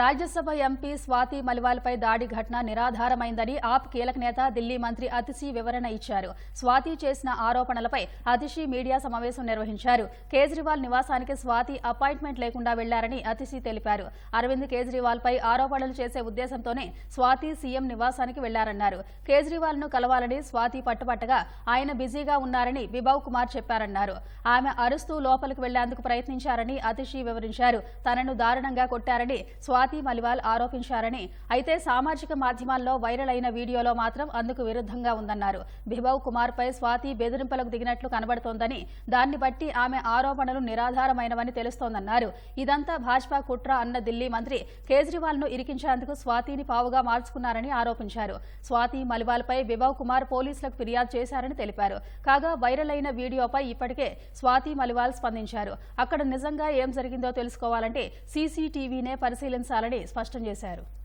Rajya Sabha MP Swathi మలివాల్పై దాడి ఘటన నిరాధారమైందని ఆప్ కీలక నేత ఢిల్లీ మంత్రి అతిశీ వివరణ ఇచ్చారు. స్వాతి చేసిన ఆరోపణలపై అతిశీ మీడియా సమావేశం నిర్వహించారు. కేజ్రీవాల్ నివాసానికి స్వాతి అపాయింట్మెంట్ లేకుండా వెళ్ళారని అతిశీ తెలిపారు. అరవింద్ కేజ్రీవాల్ పై ఆరోపణలు చేసే ఉద్దేశంతోనే స్వాతి సీఎం నివాసానికి వెళ్ళారన్నారు. కేజ్రీవాల్ను కలవాలని స్వాతి పట్టుపట్టగా ఆయన బిజీగా ఉన్నారని విభవ్ కుమార్ చెప్పారన్నారు. ఆమె అరుస్తూ లోపలికి వెళ్ళేందుకు ప్రయత్నించారని అతిశీ వివరించారు. తనను దారుణంగా కొట్టారని స్వాతి స్వాతి మలివాల్ ఆరోపించారని అయితే సామాజిక మాధ్యమాల్లో వైరల్ అయిన వీడియోలో మాత్రం అందుకు విరుద్ధంగా ఉందన్నారు. బిభవ్ కుమార్ పై స్వాతి బెదిరింపులకు దిగినట్లు కనబడుతోందని దాన్ని బట్టి ఆమె ఆరోపణలు నిరాధారమైనవని తెలుస్తోందన్నారు. ఇదంతా భాజపా కుట్ర అన్న ఢిల్లీ మంత్రి కేజ్రీవాల్ను ఇరికించేందుకు స్వాతిని పావుగా మార్చుకున్నారని ఆరోపించారు. స్వాతి మలివాల్ పై బిభవ్ కుమార్ పోలీసులకు ఫిర్యాదు చేశారని తెలిపారు. కాగా వైరల్ అయిన వీడియోపై ఇప్పటికే స్వాతి మలివాల్ స్పందించారు. అక్కడ నిజంగా ఏం జరిగిందో తెలుసుకోవాలంటే సీసీటీవీనే పరిశీలించాలని స్పష్టం చేశారు.